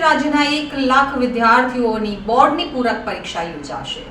રાજ્યના એક લાખ વિદ્યાર્થીઓની બોર્ડની પૂરક પરીક્ષા યોજાશે.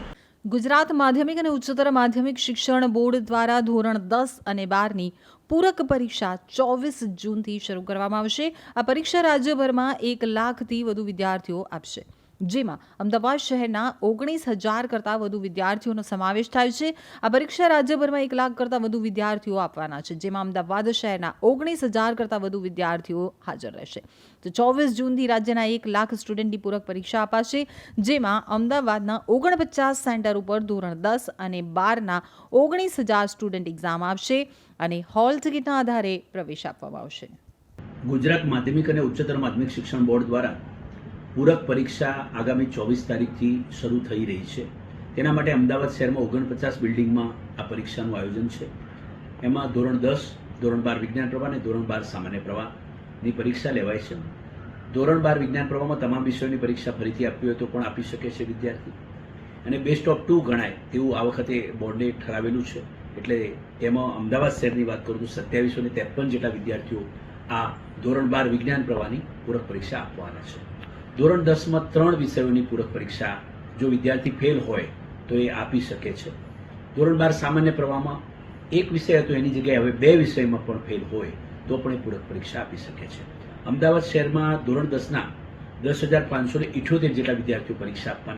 ગુજરાત માધ્યમિક અને ઉચ્ચતર માધ્યમિક શિક્ષણ બોર્ડ દ્વારા ધોરણ દસ અને બારની પૂરક પરીક્ષા ચોવીસ જૂનથી શરૂ કરવામાં આવશે. આ પરીક્ષા રાજ્યભરમાં એક લાખથી વધુ વિદ્યાર્થીઓ આપશે. જેમાં અમદાવાદ શહેરના ઓગણીસ હજાર કરતાં વધુ વિદ્યાર્થીઓનો સમાવેશ થાય છે. આ પરીક્ષા રાજ્યભરમાં એક લાખ કરતાં વધુ વિદ્યાર્થીઓ આપવાના છે, જેમાં અમદાવાદ શહેરના ઓગણીસ હજાર કરતાં વધુ વિદ્યાર્થીઓ હાજર રહેશે. તો ચોવીસ જૂનથી રાજ્યના એક લાખ સ્ટુડન્ટની પૂરક પરીક્ષા અપાશે, જેમાં અમદાવાદના ઓગણપચાસ સેન્ટર ઉપર ધોરણ દસ અને બારના ઓગણીસ હજાર સ્ટુડન્ટ એક્ઝામ આપશે અને હોલ ટિકિટના આધારે પ્રવેશ આપવામાં આવશે. ગુજરાત માધ્યમિક અને ઉચ્ચતર માધ્યમિક શિક્ષણ બોર્ડ દ્વારા પૂરક પરીક્ષા આગામી ચોવીસ તારીખથી શરૂ થઈ રહી છે. તેના માટે અમદાવાદ શહેરમાં ઓગણપચાસ બિલ્ડિંગમાં આ પરીક્ષાનું આયોજન છે. એમાં ધોરણ દસ, ધોરણ બાર વિજ્ઞાન પ્રવાહ અને ધોરણ બાર સામાન્ય પ્રવાહની પરીક્ષા લેવાય છે. ધોરણ બાર વિજ્ઞાન પ્રવાહમાં તમામ વિષયોની પરીક્ષા ફરીથી આપવી હોય તો પણ આપી શકે છે વિદ્યાર્થી. અને બેસ્ટ ઓફ ટુ ગણાય તેવું આ વખતે બોર્ડે ઠરાવેલું છે. એટલે એમાં અમદાવાદ શહેરની વાત કરું તો સત્યાવીસો ને ત્રેપન જેટલા વિદ્યાર્થીઓ આ ધોરણ બાર વિજ્ઞાન પ્રવાહની પૂરક પરીક્ષા આપવાના છે. ધોરણ દસમાં ત્રણ વિષયોની પૂરક પરીક્ષા જો વિદ્યાર્થી ફેલ હોય તો એ આપી શકે છે. ધોરણ બાર સામાન્ય પ્રવાહમાં એક વિષય હતો, એની જગ્યાએ હવે બે વિષયમાં પણ ફેલ હોય તો પણ એ પૂરક પરીક્ષા આપી શકે છે. અમદાવાદ શહેરમાં ધોરણ દસના દસ હજાર પાંચસો ને ઇઠ્યોતેર જેટલા વિદ્યાર્થીઓ પરીક્ષા આપવાના